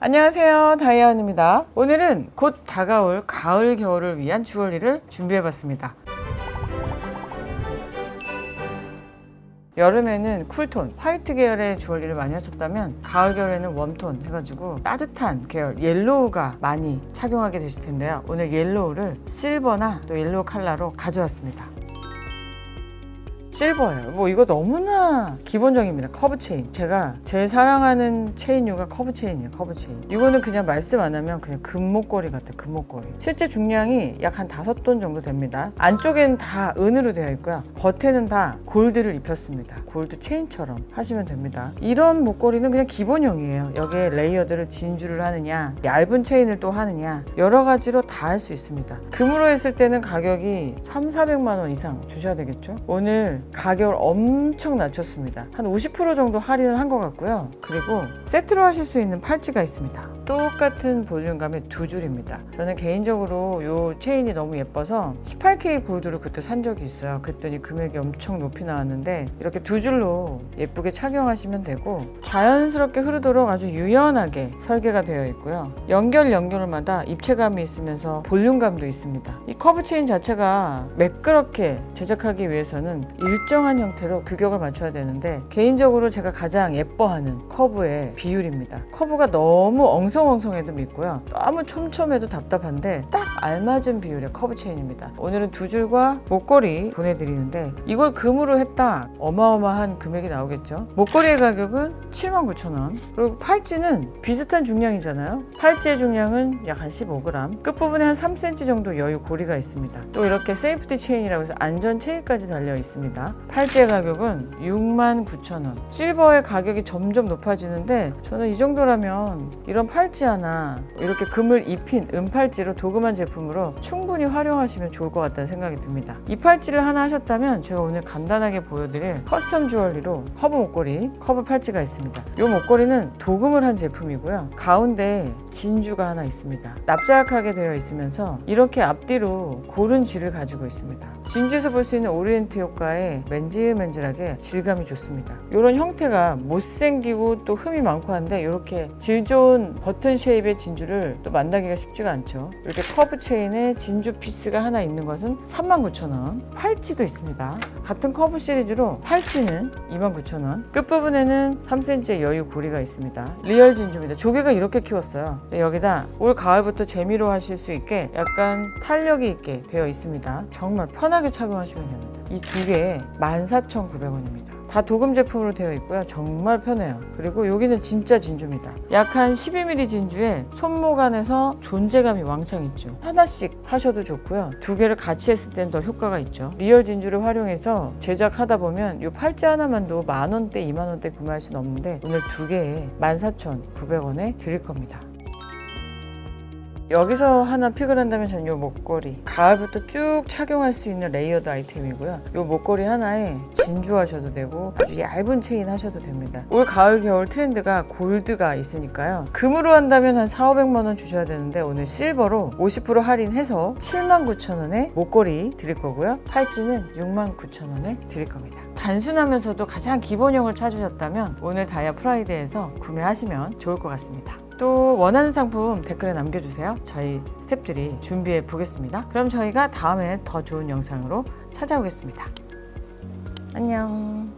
안녕하세요. 다이아원입니다. 오늘은 곧 다가올 가을 겨울을 위한 주얼리를 준비해봤습니다. 여름에는 쿨톤, 화이트 계열의 주얼리를 많이 하셨다면 가을 겨울에는 웜톤 해가지고 따뜻한 계열 옐로우가 많이 착용하게 되실 텐데요. 오늘 옐로우를 실버나 또 옐로우 컬러로 가져왔습니다 실버예요. 뭐 이거 너무나 기본적입니다. 커브 체인. 제가 제일 사랑하는 체인류가 커브 체인이에요. 커브 체인. 이거는 그냥 말씀 안 하면 그냥 금목걸이 같아요. 금목걸이. 실제 중량이 약 한 다섯 돈 정도 됩니다. 안쪽에는 다 은으로 되어 있고요. 겉에는 다 골드를 입혔습니다. 골드 체인처럼 하시면 됩니다. 이런 목걸이는 그냥 기본형이에요. 여기에 레이어드를 진주를 하느냐, 얇은 체인을 또 하느냐, 여러 가지로 다 할 수 있습니다. 금으로 했을 때는 가격이 3, 400만 원 이상 주셔야 되겠죠? 오늘 가격을 엄청 낮췄습니다. 한 50% 정도 할인을 한 것 같고요. 그리고 세트로 하실 수 있는 팔찌가 있습니다. 똑같은 볼륨감의 두 줄입니다. 저는 개인적으로 이 체인이 너무 예뻐서 18K 골드로 그때 산 적이 있어요. 그랬더니 금액이 엄청 높이 나왔는데 이렇게 두 줄로 예쁘게 착용하시면 되고 자연스럽게 흐르도록 아주 유연하게 설계가 되어 있고요. 연결 연결마다 입체감이 있으면서 볼륨감도 있습니다. 이 커브 체인 자체가 매끄럽게 제작하기 위해서는 일정한 형태로 규격을 맞춰야 되는데 개인적으로 제가 가장 예뻐하는 커브의 비율입니다. 커브가 너무 엉성 엉성해도 밉고요. 너무 촘촘해도 답답한데 딱 알맞은 비율의 커브 체인입니다. 오늘은 두 줄과 목걸이 보내드리는데 이걸 금으로 했다 어마어마한 금액이 나오겠죠. 목걸이의 가격은 79,000원 그리고 팔찌는 비슷한 중량이잖아요. 팔찌의 중량은 약 한 15g 끝부분에 한 3cm 정도 여유 고리가 있습니다. 또 이렇게 세이프티 체인이라고 해서 안전 체인까지 달려 있습니다. 팔찌의 가격은 69,000원 실버의 가격이 점점 높아지는데 저는 이 정도라면 이런 팔찌 하나 이렇게 금을 입힌 은팔찌로 도금한 제품으로 충분히 활용하시면 좋을 것 같다는 생각이 듭니다. 이 팔찌를 하나 하셨다면 제가 오늘 간단하게 보여드릴 커스텀 주얼리로 커브 목걸이, 커브 팔찌가 있습니다. 이 목걸이는 도금을 한 제품이고요. 가운데 진주가 하나 있습니다. 납작하게 되어 있으면서 이렇게 앞뒤로 고른 질을 가지고 있습니다. 진주에서 볼 수 있는 오리엔트 효과에 맨질맨질하게 질감이 좋습니다. 이런 형태가 못생기고 또 흠이 많고 한데 이렇게 질 좋은 버튼 쉐입의 진주를 또 만나기가 쉽지가 않죠. 이렇게 커브 체인에 진주 피스가 하나 있는 것은 39,000원. 팔찌도 있습니다. 같은 커브 시리즈로 팔찌는 29,000원. 끝부분에는 3cm의 여유 고리가 있습니다. 리얼 진주입니다. 조개가 이렇게 키웠어요. 네, 여기다 올 가을부터 재미로 하실 수 있게 약간 탄력이 있게 되어 있습니다. 정말 편하게 착용하시면 됩니다. 이 두 개에 14,900원입니다. 다 도금 제품으로 되어 있고요. 정말 편해요. 그리고 여기는 진짜 진주입니다. 약 한 12mm 진주에 손목 안에서 존재감이 왕창 있죠. 하나씩 하셔도 좋고요. 두 개를 같이 했을 땐 더 효과가 있죠. 리얼 진주를 활용해서 제작하다 보면 이 팔찌 하나만도 만 원대, 2만 원대 구매할 수는 없는데 오늘 두 개에 14,900원에 드릴 겁니다. 여기서 하나 픽을 한다면 전이 목걸이. 가을부터 쭉 착용할 수 있는 레이어드 아이템이고요. 이 목걸이 하나에 진주 하셔도 되고 아주 얇은 체인 하셔도 됩니다. 올 가을 겨울 트렌드가 골드가 있으니까요. 금으로 한다면 한 4, 500만 원 주셔야 되는데 오늘 실버로 50% 할인해서 79,000원에 목걸이 드릴 거고요. 팔찌는 69,000원에 드릴 겁니다. 단순하면서도 가장 기본형을 찾으셨다면 오늘 다이아 프라이드에서 구매하시면 좋을 것 같습니다 또 원하는 상품 댓글에 남겨주세요. 저희 스탭들이 준비해 보겠습니다. 그럼 저희가 다음에 더 좋은 영상으로 찾아오겠습니다. 안녕.